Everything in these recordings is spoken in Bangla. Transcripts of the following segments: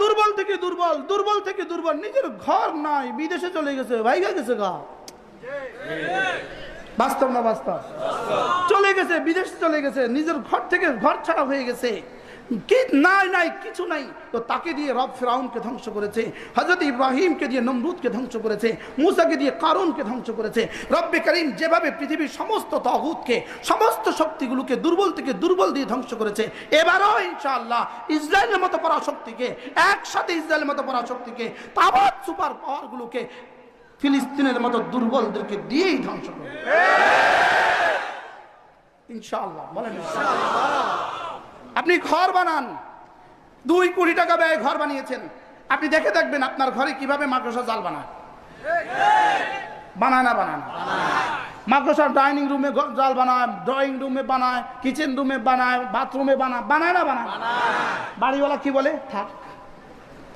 দুর্বল থেকে দুর্বল দুর্বল থেকে দুর্বল। নিজের ঘর নাই, বিদেশে চলে গেছে, ভাইগা গেছে গা। বাস্তব না বাস্তব? চলে গেছে, বিদেশ চলে গেছে, নিজের ঘর থেকে ঘর ছাড়া হয়ে গেছে। নাই নাই, কিছু নাই। তো তাকে দিয়ে রব ফেরাউনকে ধ্বংস করেছে হজরত ইব্রাহিমকে দিয়ে নমরুদকে ধ্বংস করেছে, মুসাকে দিয়ে কারুনকে ধ্বংস করেছে। রব্বে করিম যেভাবে পৃথিবীর সমস্ত তহুদকে সমস্ত শক্তিগুলোকে দুর্বল থেকে দুর্বল দিয়ে ধ্বংস করেছে, এবারও ইনশাআল্লাহ ইসরায়েলের মতো পরাশক্তিকে, একসাথে ইসরায়েলের মতো পরাশক্তিকে, তাবাত সুপার পাওয়ারগুলোকে ফিলিস্তিনের মতো দুর্বলদেরকে দিয়েই ধ্বংস করবে ইনশাআল্লাহ, বলেন ইনশাআল্লাহ। আপনি ঘর বানান। দুই কোটি টাকা ব্যয় ঘর বানিয়েছেন। আপনি দেখে দেখবেন আপনার ঘরে কীভাবে মাকড়সা জাল বানায়। বানায় না, বানায় ডাইনিং রুমে জাল বানায়, ড্রয়িং রুমে বানায়, কিচেন রুমে বানায়, বাথরুমে বানায় বানায় না, বানায় বাড়িওয়ালা কি বলে? থাক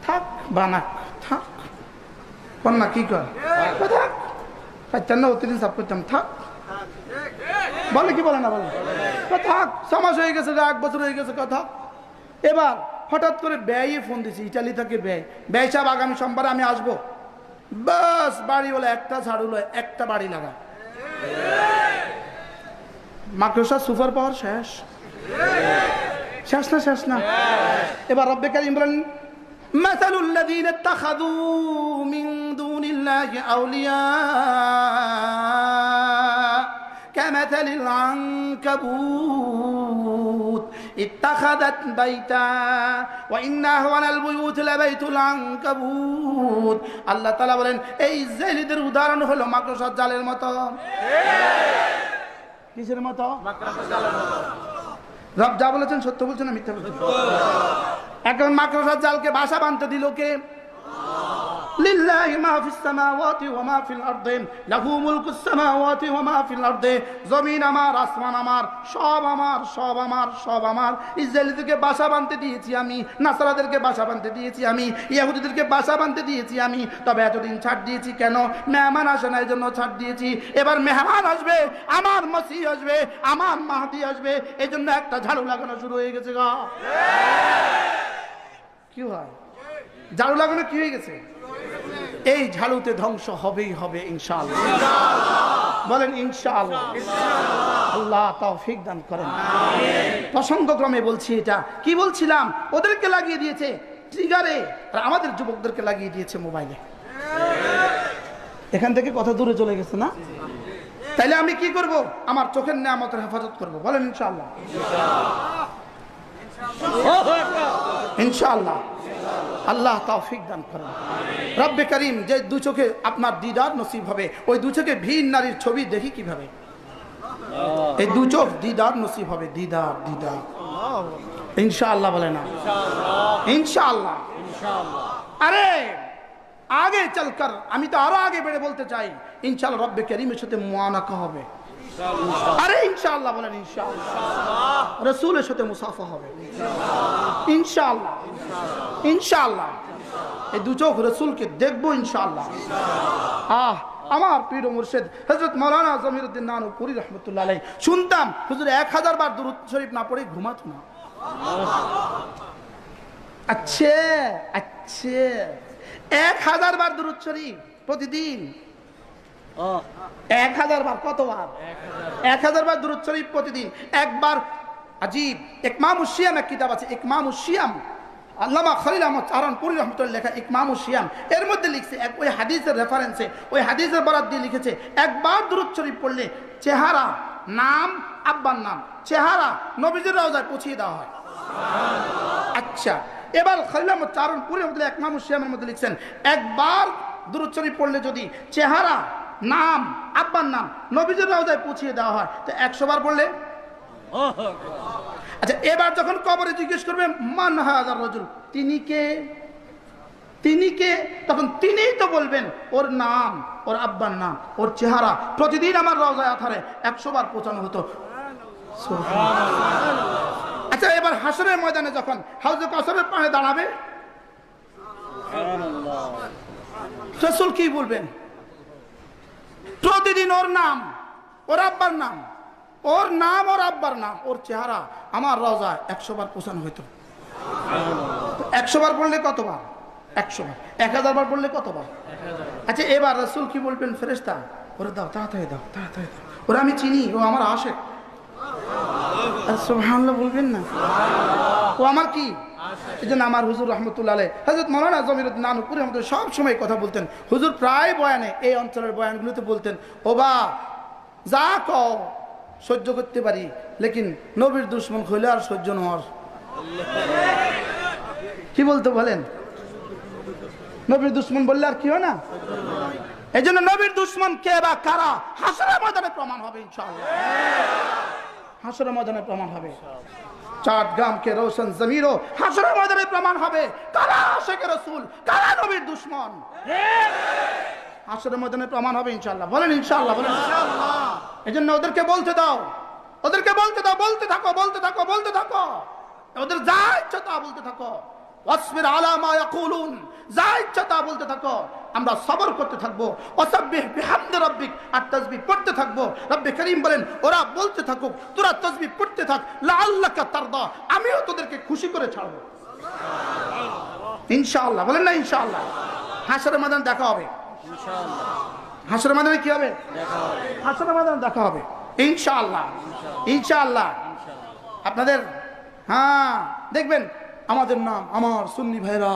থাক, বানাক, থাক। কন্যা কি কর থাক। পাইতেন না সাফ করতাম থাক। বলে কি বলে না বলে তো থাক সমাজ হয়ে গেছে এক বছর হয়ে গেছে কথা এবার হঠাৎ করে ব্যয়ে ফোন দিছি ইটালি থেকে ব্যয় ব্যয় সাহেব আগামী সোমবার আমি আসবো বাস বাড়ি বলে একটা ঝাড়ু লয় একটা বাড়ি লাগা মাকড়সা সুপার পাওয়ার শেষ শেষ না শেষ না এবার রব্বে কারিম বলেন مثل الذين اتخذوا من دون الله أولياء كمثل العنكبوت اتخذت بيتا وإن أهون البيوت لبيت العنكبوت আল্লাহ তালা বলেন এই ইসরায়েলিদের উদাহরণ হলো মাকড়সার জালের মতো কিসের মতো রব যা বলেছেন সত্য বলছেন না মিথ্যা বলছেন এখন মাকড়সার জালকে বাসা বাঁধতে দিল কে লিল্লাহি মা ফিস সামাওয়াতি ওয়া মা ফিল আরদি লাহু মুলকুস সামাওয়াতি ওয়া মা ফিল আরদি জমিন আমার আসমান আমার সব আমার সব আমার সব আমার। ইসরায়েলিদেরকে বাসা বাঁধতে দিয়েছি আমি নাসারাদেরকে বাসা বাঁধতে দিয়েছি আমি ইহুদিদেরকে বাসা বাঁধতে দিয়েছি আমি। তবে এতদিন ছাড় দিয়েছি কেন? মেহমান আসে না এই জন্য ছাড় দিয়েছি। এবার মেহমান আসবে আমার মসি আসবে আমার মাহাদি আসবে। এই জন্য একটা ঝাড়ু লাগানো শুরু হয়ে গেছে গা। কি হয়? ঝাড়ু লাগানো কি হয়ে গেছে? এই ঝাড়ুতে ধ্বংস হবেই হবে, ইনশাআল্লাহ। বলেন, ইনশাআল্লাহ। আল্লাহ তৌফিক দান করেন। প্রসঙ্গক্রমে বলছি এটা। কি বলছিলাম? ওদেরকে লাগিয়ে দিয়েছে ট্রিগারে আর আমাদের যুবকদেরকে লাগিয়ে দিয়েছে মোবাইলে এখান থেকে কথা দূরে চলে গেছে না? তাইলে আমি কি করব? আমার চোখের নিয়ামতের হেফাজত করব। বলেন, ইনশাআল্লাহ। ইনশাআল্লাহ। আল্লাহ তৌফিক দান করেন। রব্বে করিম যে দু চোখে আপনার দিদার নসিব হবে, ওই দু চোখে ভিন নারীর ছবি দেখি কীভাবে? এই দু চোখ দিদার নসিব হবে, দিদার দিদার। ইনশাআল্লাহ বলে না। ইনশাআল্লাহ। আরে, আগে চলকর, আমি তো আরও আগে বেড়ে বলতে চাই। ইনশাআল্লাহ রব্বে করিমের সাথে মোয়ানাকা হবে। আরে বলেন রসুলের সাথে মুসাফা হবে। এই দু চোখ রসুলকে দেখব আহ, আমার মুর্শেদ হজরত মৌলানা জমিরুদ্দিন নানুপুরি রহমতুল্লাহ আলাই শুনতাম, হুজুর, এক হাজার বার দুরুদ শরীফ না পড়ে ঘুমাত না। আচ্ছা আচ্ছা। এক হাজার বার দুরুদ শরীফ প্রতিদিন এক হাজার বার, কতবার? এক হাজার বার দুরুদ শরীফ প্রতিদিন। একবার, আজীব একমাম শিয়াম, এক কিতাব আছে একমাম শিয়াম। আল্লামা খলিল আহমদ চারণপুরি রহমতুল্লাহ লেখা ইকমাম শিয়াম। এর মধ্যে লিখছে, এক ওই হাদিসের রেফারেন্সে ওই হাদিসের বরাদ দিয়ে লিখেছে, একবার দুরুদ শরীফ পড়লে চেহারা, নাম, আব্বার নাম, চেহারা নবীজির রওজায় পৌঁছিয়ে দেওয়া হয়। আচ্ছা এবার খলিল আহমদ চারণপুরি রহমতুল্লাহ একমাম শিয়ামের মধ্যে লিখছেন, একবার দুরুদ শরীফ পড়লে যদি চেহারা নাম আব্বার নাম নবীজির রওজায় পুছিয়ে দেওয়া হয়। তো একশো বার পড়লে আচ্ছা এবার যখন কবরে জিজ্ঞেস করবে মান হাজার রজুল? তিনি কে? তিনি কে? তখন তিনিই তো বলবেন ওর নাম ওর আব্বার নাম ওর চেহারা প্রতিদিন আমার রওজায় আথারে। একশো বার পৌঁছানো হতো। আচ্ছা এবার হাসরের ময়দানে যখন হাউজে কাসরের পায়ে দাঁড়াবে রসুল কি বলবেন? প্রতিদিন ওর নাম, ওর আব্বার নাম, ওর নাম, ওর আব্বার নাম, ওর চেহারা আমার রওজা একশো বার পোষানো হইতো। একশো পড়লে কতবার? একশো বার। এক হাজার বার পড়লে কতবার? আচ্ছা এবার রসুল কি বলবেন? ফেরেস্তা ওরে দাও, তাড়াতাড়ি দাও তাড়াতাড়ি দাও। ওরা আমি চিনি, ও আমার আর বলবেন না? ও আমার কি? এই জন্য আমার হুজুর রহমতুল্লাহ আলাই হজরত মৌলানা জমিরুদ্দিন নানুপুরি সব সময় কথা বলতেন। হুজুর প্রায় বয়ানে এই অঞ্চলের বয়ানগুলোতে বলতেন, ও বা, যা কও, সহ্য করতে পারি, লেকিন নবীর দুশ্মন হইলে আর সহ্য নর কি বলতে বলেন? নবীর দুশ্মন বললে আর কি হয় না? এই জন্য নবীর দুশ্মন কে বা কারা? হাসরের ময়দানে প্রমাণ হবে ইনশাআল্লাহ। হাসরের ময়দানে প্রমাণ হবে। চাট গ্রাম কে রোশন জমিরো হাসরের ময়দানে প্রমাণ হবে। কারা আশেকে রসুল? কারা নবীর দুশ্মন? হাসরের ময়দানে প্রমাণ হবে ইনশাআল্লাহ। বলেন ইনশাআল্লাহ, বলেন। এই জন্য ওদেরকে বলতে দাও। ওদেরকে বলতে দাও, বলতে থাকো বলতে থাকো বলতে থাকো। ওদের যা ইচ্ছা তা বলতে থাকো। ওয়াসবির আলা মা ইয়াকুলুন, যা ইচ্ছা তা বলতে থাকো। আমরা সবর করতে থাকব। অসাব্বিহ রাব্বিক, আর তাসবিহ পড়তে থাকব। রব্বে করিম বলেন, ওরা বলতে থাকুক, তোরা তাসবিহ পড়তে থাক, লাআল্লাকা তারদা, আমিও তোদেরকে খুশি করে ছাড়বো। ইনশাআল্লাহ, বলেন না ইনশাআল্লাহ। হাসরের ময়দান দেখা হবে। হাসরের ময়দানে কি হবে? হাসরের ময়দানে দেখা হবে। ইনশাআল্লাহ ইনশাআল্লাহ। আপনাদের হ্যাঁ দেখবেন, আমাদের নাম, আমার সুন্নি ভাইরা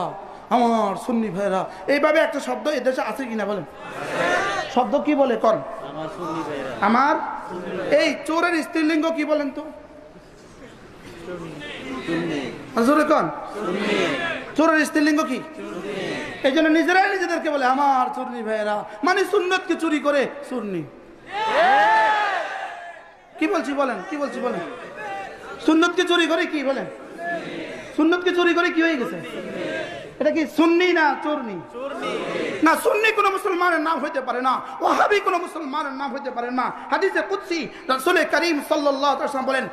আমার সুন্নি ভাইরা এইভাবে একটা শব্দ এদেশে আছে কিনা বলেন? শব্দ কি বলে? কন। আমার এই চোরের স্ত্রীলিঙ্গ কি বলেন তো? জোরে কন। চোরের স্ত্রীলিঙ্গ কি? এই জন্য নিজেরাই নিজেদেরকে বলে আমার চুরনি ভাইয়েরা মানে সুন্নতকে চুরি করে চুরনি কি বলছি বলেন কি বলছি বলেন? সুন্নতকে চুরি করে কি বলেন? সুন্নতকে চুরি করে কি হয়ে গেছে? এটা কি সুন্নি না চোরনি? না সুন্নি কোনো মুসলমানের নাম হইতে পারে না ওহাবি কোনো মুসলমানের নাম হইতে পারে না। হাদিসে কুদসি রাসূল করিম সাল্লাল্লাহু আলাইহি ওয়াসাল্লাম বলেন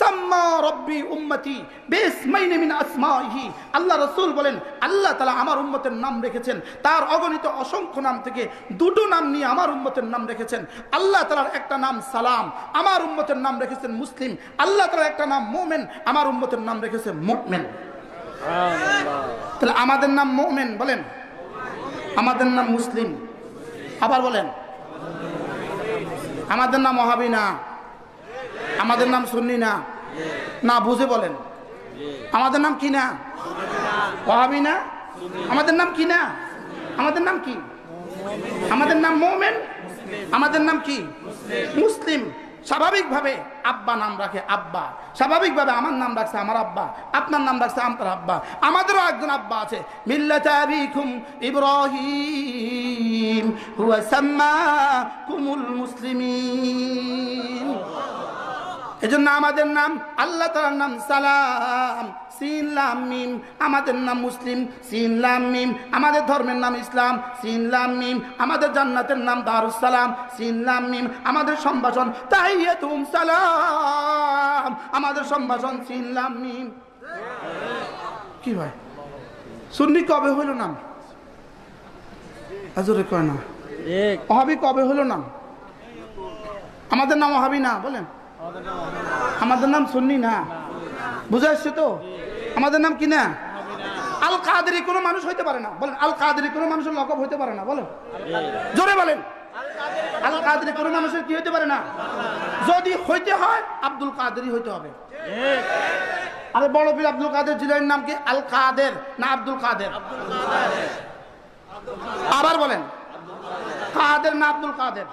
সাম্মা রব্বি উম্মতি বিসমাইনি মিন আসমাইহি। আল্লাহ রাসূল বলেন আল্লাহ তাআলা আমার উম্মতের নাম রেখেছেন। তার অগণিত অসংখ্য নাম থেকে দুটো নাম নিয়ে আমার উম্মতের নাম রেখেছেন। আল্লাহ তাআলার একটা নাম সালাম আমার উম্মতের নাম রেখেছেন মুসলিম। আল্লাহ তাআলার একটা নাম মুমিন আমার উম্মতের নাম রেখেছে মুমিন। তাহলে আমাদের নাম মুমিন, বলেন। আমাদের নাম মুসলিম। আবার বলেন। আমাদের নাম ওহাবি না। আমাদের নাম সুন্নি না। না, বুঝে বলেন। আমাদের নাম কি না? ওহাবি না? আমাদের নাম কি না? আমাদের নাম কি? আমাদের নাম মোমেন? আমাদের নাম কি? মুসলিম। স্বাভাবিকভাবে আব্বা নাম রাখে আব্বা। স্বাভাবিকভাবে আমার নাম রাখছে আমার আব্বা। আপনার নাম রাখছে আমার আব্বা। আমাদেরও একজন আব্বা আছে। মিল্লাত আবিকুম ইব্রাহিম, হুয়া এজন্য আমাদের নাম আল্লাহ তাআলার নাম সালাম। সিন লাম মিম। আমাদের নাম মুসলিম। সিন লাম মিম। আমাদের ধর্মের নাম ইসলাম। সিন লাম মিম। আমাদের জান্নাতের নাম দারুস সালাম সিন মিম। আমাদের সম্ভাষণ তাই তুম সালাম। আমাদের সম্ভাষণ সিন লাম মিম। কি ভাই? সুন্নি কবে হইল নাম? আজরে কয় না? অহাবি কবে হলো নাম? আমাদের নাম অহাবি না বলেন। আমাদের নাম সুন্নি না? বুঝে আসছে তো? আমাদের নাম কি না? আল কাদেরি কোনো মানুষ হইতে পারে না। বলেন, আল কাদেরি কোনো মানুষের লকব হইতে পারে না, বলেন। জোরে বলেন। আল কাদেরি কোনো মানুষের কি হইতে পারে না? যদি হইতে হয়, আব্দুল কাদেরি হইতে হবে। আরে বড় পীর আব্দুল কাদের জিলানির নাম কি? আল কাদের না আব্দুল কাদের? আবার বলেন। কাদের না আব্দুল কাদের?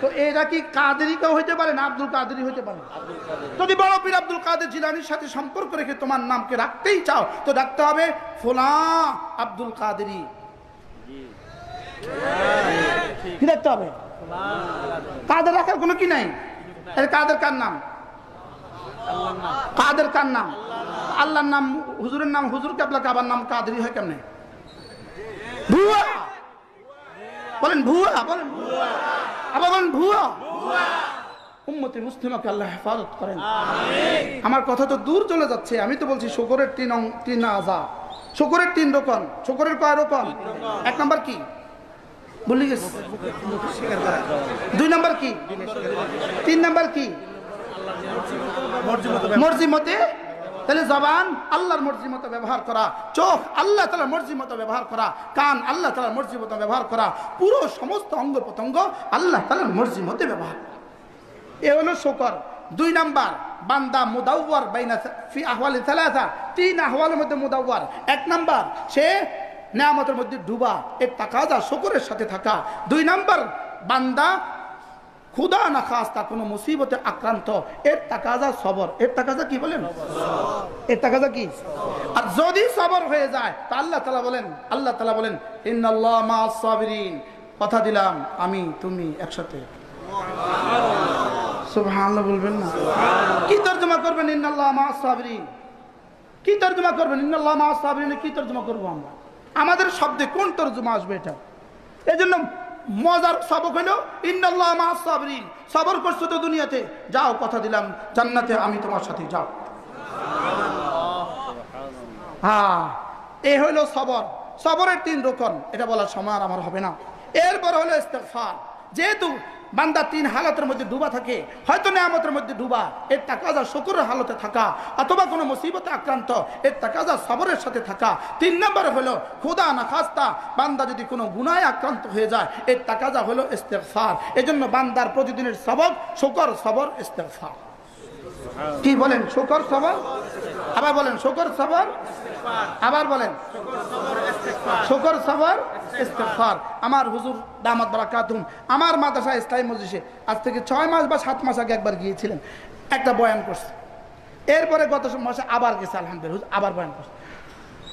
তো এরা কি কাদেরই কেউ হইতে পারে না আব্দুল কাদেরই হইতে পারে? যদি বড় পীর আব্দুল কাদের জিলানির সাথে সম্পর্ক রেখে তোমার নামকে রাখতেই চাও, তো রাখতে হবে ফোলা আব্দুল কাদেরি কি হবে? কাদের রাখার কোনো কি নাই? কাদের কার নাম? কাদের কার নাম? আল্লাহর নাম, হুজুরের নাম হুজুর কাবলা কাবার নাম কাদেরি হয় কেমনে? ভুয়া! বলেন ভুয়া। বলেন আবার বলেন ভুয়া। উম্মতে মুসলিমাকে আল্লাহ হেফাজত করেন। আমার কথা তো দূর চলে যাচ্ছে। আমি তো বলছি শুকরের তিন তিন আজা শুকরের তিন রকম শুকরের কয় রকম এক নম্বর কি? বলি গেছি। দুই নাম্বার কি? তিন নাম্বার কি? মর্জি মতে তাহলে জবান আল্লাহর মর্জি মতো ব্যবহার করা, চোখ আল্লাহ তালার মর্জি মতো ব্যবহার করা, কান আল্লাহ তালার মর্জি মতো ব্যবহার করা, পুরো সমস্ত অঙ্গ প্রত্যঙ্গ আল্লাহ তালার মর্জি মতো ব্যবহার করা। এ হলো শোকর। দুই নাম্বার, বান্দা মুদাওয়ার বাইনা ফি আহওয়ালি তিন আহওয়ালের মধ্যে মুদাওয়ার। এক নাম্বার, সে নেয়ামতের মধ্যে ডুবা, এর তাকাজা শকরের সাথে থাকা। দুই নাম্বার, বান্দা খুদা না খাস, তা কোনো মুসিবতে আক্রান্ত। এর তাকাজা সবর। এর তাকাজা কি বলেন? এর তাকাজা কি? আর যদি সবর হয়ে যায়, তা আল্লাহ তালা বলেন, আল্লাহ তালা বলেন, ইন্নাল্লাহ মা সাবিরিন। কথা দিলাম, আমি, তুমি একসাথে। বলবেন না? কি তর্জমা করবেন, ইন্নাল্লাহ মা সাবিরিন কি তর্জমা করবেন, ইন্নাল্লাহ মা সাবিরিন কি তর্জমা করব আমরা? আমাদের শব্দে কোন তর্জমা আসবে এটা? এই জন্য মজার সবক মা সাবিরিন। সবর করছ তো দুনিয়াতে। যাও, কথা দিলাম, জান্নাতে আমি তোমার সাথে, যাও। হ্যাঁ এ হলো সবর। সবরের তিন রোকন, এটা বলার সময় আমার হবে না। এরপর হলো ইস্তেগফার। যেহেতু বান্দা তিন হালতের মধ্যে ডুবা থাকে, হয়তো নেয়ামতের মধ্যে ডুবা, এর তাকাজা শকুরের হালতে থাকা, অথবা কোনো মুসিবতে আক্রান্ত, এর তাকাজা সবরের সাথে থাকা। তিন নম্বর হলো, খুদা না খাস্তা বান্দা যদি কোনো গুনায় আক্রান্ত হয়ে যায়, এর তাকাজা হলো ইস্তেফার এজন্য বান্দার প্রতিদিনের সবক, শকর, সবর, ইস্তেগফার। কি বলেন, শুকর, সবর? আবার বলেন, শুকর, সবর? আবার বলেন, শুকর, সবর আমার হুজুর দামাত বারাকাতুম আমার মাদ্রাসা ইসলামী মজলিসে আজ থেকে ছয় মাস বা সাত মাস আগে একবার গিয়েছিলেন। একটা বয়ান করছে। এরপরে গত মাসে আবার গেছে, আলহামদুলিল্লাহ, হুজুর আবার বয়ান করছে।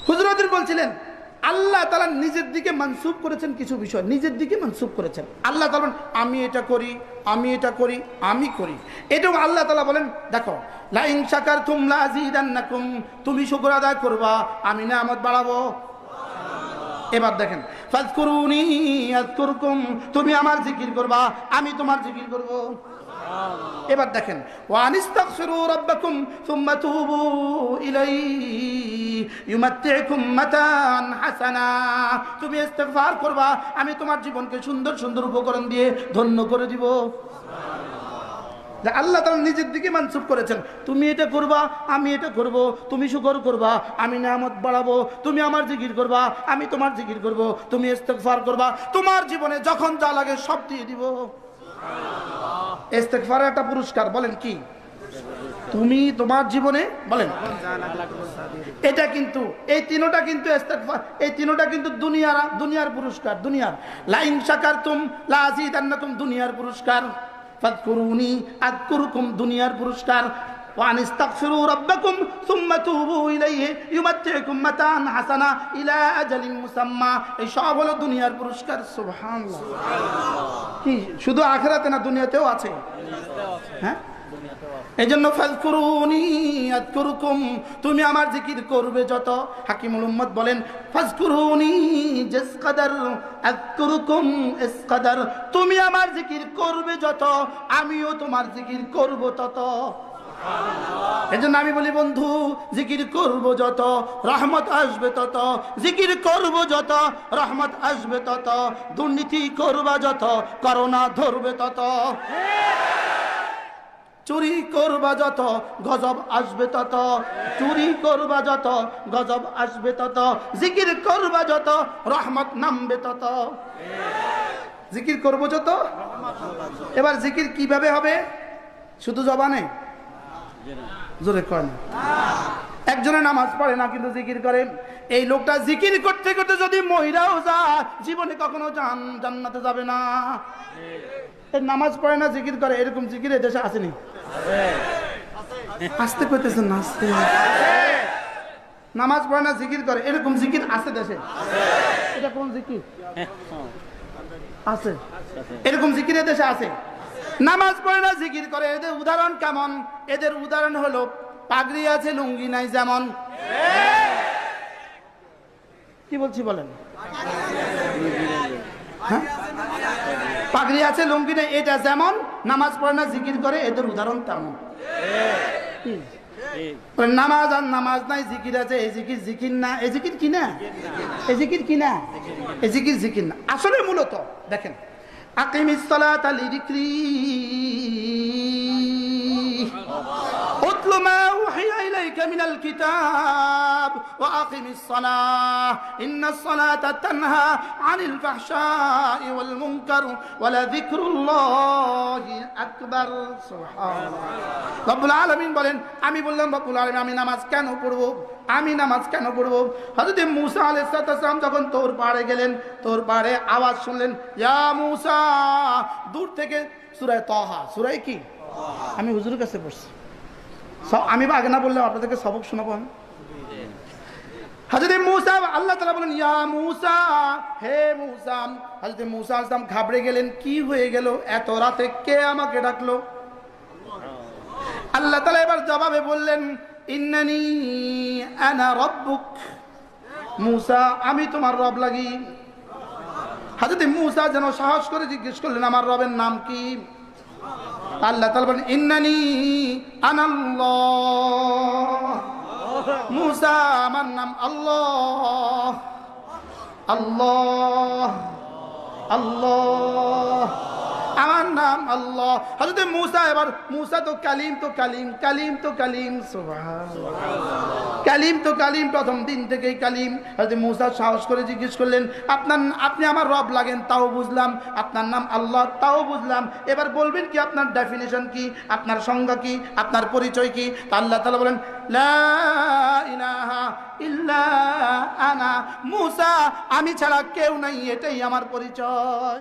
হুজুরদের বলছিলেন আল্লাহ তালা নিজের দিকে মানসুব করেছেন কিছু বিষয়। নিজের দিকে মানসুব করেছেন। আল্লাহ তালা আমি এটা করি, আমি এটা করি, আমি করি। এটাও আল্লাহ তালা বলেন, দেখো, লাইন শাকার তুমলা জিদান্নাকুম তুমি শুকর আদায় করবা, আমি না আমদ বাড়াবো। এবার দেখেন, ফাজকুরুনি তুমি আমার জিকির করবা, আমি তোমার জিকির করব। এবার দেখেন ওয়ানিস্তাগফিরু রাব্বাকুম সুম্মা তুবু ইলাইহি ইউমাত্তিউকুম মাতান হাসানা। তুমি করবা, আমি তোমার জীবনকে সুন্দর সুন্দর উপকরণ দিয়ে ধন্য করে দিব। যে আল্লাহ তালা নিজের দিকে মানসুব করেছেন, তুমি এটা করবা, আমি এটা করব, তুমি শুকর করবা, আমি নামত বাড়াবো, তুমি আমার জিকির করবা, আমি তোমার জিকির করব, তুমি ইস্তেকফার করবা, তোমার জীবনে যখন যা লাগে সব দিয়ে দিব। ইস্তেকফারের একটা পুরস্কার, বলেন কি? তুমি তোমার জীবনে, বলেন, এটা কিন্তু, এই তিনোটা কিন্তু এই তিনোটা কিন্তু দুনিয়ার দুনিয়ার পুরস্কার, দুনিয়ার। লাইন সাকার তুম লাজিদান্নাকুম দুনিয়ার পুরস্কার। দুনিয়ার পুরস্কার। وأن استغفروا ربكم ثم توبوا إليه يمتعكم متاعا حسنا إلى أجل مسمى এই সব হলো দুনিয়ার পুরস্কার সুবহানাল্লাহ কি শুধু আখেরাতে না দুনিয়াতেও আছে হ্যাঁ এই জন্য ফাজকুরুনি আযকুরকুম তুমি আমার জিকির করবে যত হাকিমুল উম্মত বলেন ফাজকুরুনি জিস কদর আযকুরকুম ইস কদর তুমি আমার জিকির করবে যত আমিও তোমার জিকির করব তত এই জন্য আমি বলি, বন্ধু, জিকির করব যত, রহমত আসবে তত, জিকির করব যত, রহমত আসবে তত, দুর্নীতি করবা যত, করোনা ধরবে তত, চুরি করবা যত, গজব আসবে তত, চুরি করবা যত, গজব আসবে তত, জিকির করবা যত, রহমত নামবে তত। জিকির করব যত? এবার জিকির কীভাবে হবে? শুধু জবানে? জোরে কয় একজনে নামাজ পড়ে না, কিন্তু জিকির করে। এই লোকটা জিকির করতে করতে যদি মহিলাও যায়, জীবনে কখনো জান জান্নাতে যাবে না। নামাজ পড়ে না, জিকির করে, এরকম জিকির দেশে আসেনি। আসতে করতেছে না আসতে নামাজ পড়ে না, জিকির করে, এরকম জিকির আছে দেশে? এটা কোন জিকির? আছে। এরকম জিকির দেশে আছে? নামাজ পড়ে না, জিকির করে। এদের উদাহরণ কেমন? এদের উদাহরণ হলো, পাগড়ি আছে, লুঙ্গি নাই যেমন। কি বলছি বলেন? হ্যাঁ? পাগড়ি আছে, লুঙ্গি নেই, এটা যেমন। নামাজ পড়ে না, জিকির করে, এদের উদাহরণ তেমন। নামাজ আর নামাজ নাই, জিকির আছে, এই জিকির জিকির না, এই জিকির কি না? এই জিকির কি না? এই জিকির জিকির না। আসলে মূলত, দেখেন আকিমিস সালাতা লিযিকরি عليك من الكتاب وأقم الصلاة إن الصلاة تنهى عن الفحشاء والمنكر ولذكر الله أكبر سبحان الله রব্বুল আলমিন বলেন আমি বললাম রব্বুল আলমিন আমি নামাজ কেন পড়বো আমি নামাজ কেন পড়বো হজরত মুসা আলাইসালাম যখন তোর পাড়ে গেলেন তোর পাড়ে আওয়াজ শুনলেন ইয়া মুসা দূর থেকে সুরায় তহা সুরায় কি আমি হুজুরের কাছে পড়ছি সব আমি বা আগে না বললাম আপনাদেরকে সবক শোনাবো আমি। আল্লাহ তালা ইয়া হে ঘাবড়ে গেলেন হয়ে গেল? এত রাতে কে আমাকে ডাকলো? আল্লাহ এবার জবাবে বললেন আমি তোমার রব লাগি। হাজরত মুসা যেন সাহস করে জিজ্ঞেস করলেন, আমার রবের নাম কি? আল্লাহ তালা বলেন ইন্নানি আনাল্লাহ মুসা আমার নাম আল্লাহ। আল্লাহ। আল্লাহ। আমার নাম আল্লাহ। হজরত মুসা, এবার মুসা তো কালিম তো কালিম কালিম তো কালিম কালিম তো কালিম, প্রথম দিন থেকেই কালিম। হজরত মুসা সাহস করে জিজ্ঞেস করলেন, আপনার, আপনি আমার রব লাগেন, তাও বুঝলাম। আপনার নাম আল্লাহ, তাও বুঝলাম। এবার বলবেন কি, আপনার ডেফিনেশন কি? আপনার সংজ্ঞা কি? আপনার পরিচয় কি? আল্লাহ তালা বলেন আনা। মুসা, আমি ছাড়া কেউ নাই, এটাই আমার পরিচয়।